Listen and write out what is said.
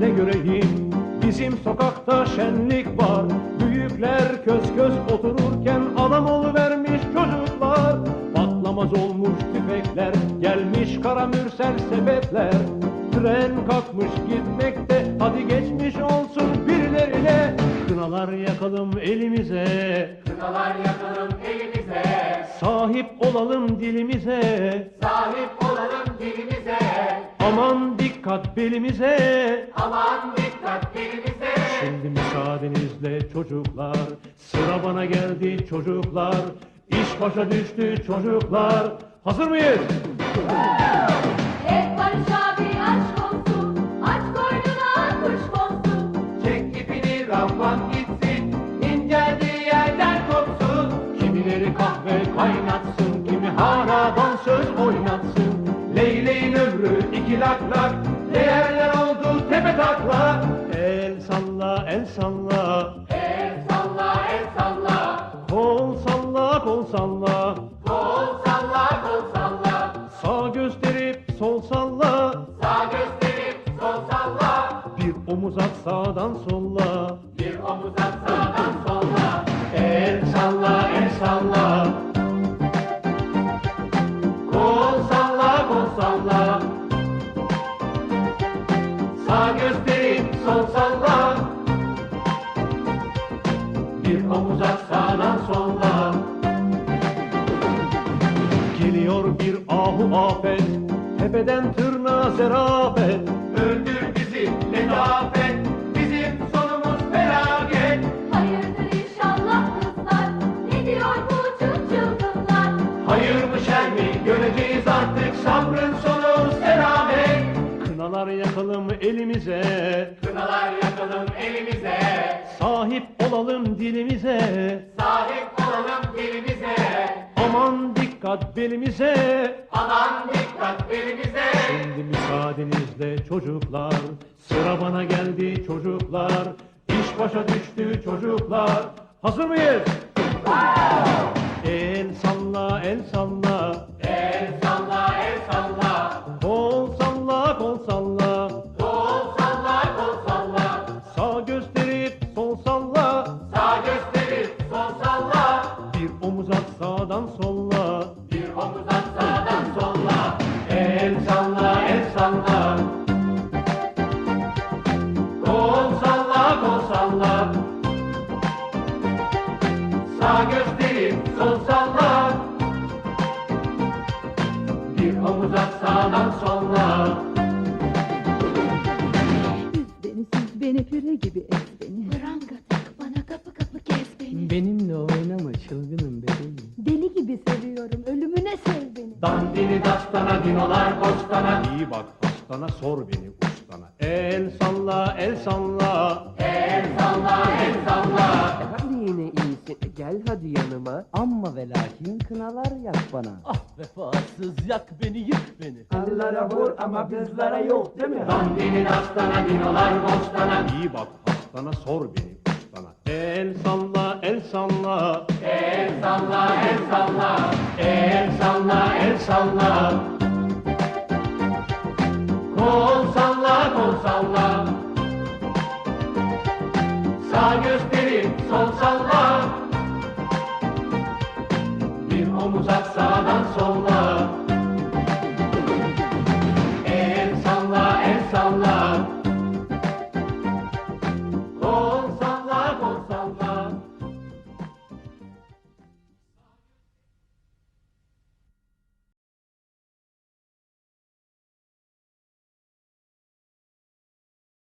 ne göreyim? Bizim sokakta şenlik var. Büyükler köz köz otururken Adam vermiş çocuklar. Patlamaz olmuş tüfekler Gelmiş kara mürsel sebepler. Tren kalkmış gitmekte Hadi geçmiş olsun birilerine. Kınalar yakalım elimize. Kınalar yakalım elimize, Sahip olalım dilimize. Sahip olalım dilimize. Aman dikkat belimize Aman dikkat dilimize. Şimdi müsaadenizle çocuklar Sıra bana geldi çocuklar İş başa düştü çocuklar Hazır mıyız? Lak, değerler oldu? Tepe taklak. El salla el salla. El salla, el salla, Kol salla kol salla. Kol salla, kol salla. Sağ gösterip sol salla. Sağ gösterip sol salla, Bir omuz at sağdan solla. Bir omuz at sağdan Sağ gösterip sol salla. Bir omuz at sağdan solla. Geliyor bir ahu afet Tepeden tırnağa zerafet Öldür bizi letafet, yakalım elimize. Kınalar yakalım elimize, Sahip olalım dilimize. Sahip olalım dilimize. Aman dikkat belimize. Aman dikkat belimize. Şimdi müsaadenizle çocuklar. Sıra bana geldi çocuklar. İş başa düştü çocuklar. Hazır mıyız? El salla el salla Sağ gösterip sol salla. Bir omuz at sağdan solla Üz beni süz beni püre gibi ez beni Pranga tak bana kapı kapı kes beni. Benimle oynama çılgınım bebeğim. Deli gibi seviyorum ölümüne sev beni Dandini dastana, dinolar bostana. İyi bak hastana sor beni ustana El salla el salla Gel hadi yanıma. Amma ve lakin kınalar yak bana. Ah vefasız yak beni yık beni. Kızlara vur ama kızlara yok değil mi? Dandini dastana, dinolar bostana. İyi bak hastana sor beni ustana El salla el salla El salla, el salla. El salla el salla Kol salla,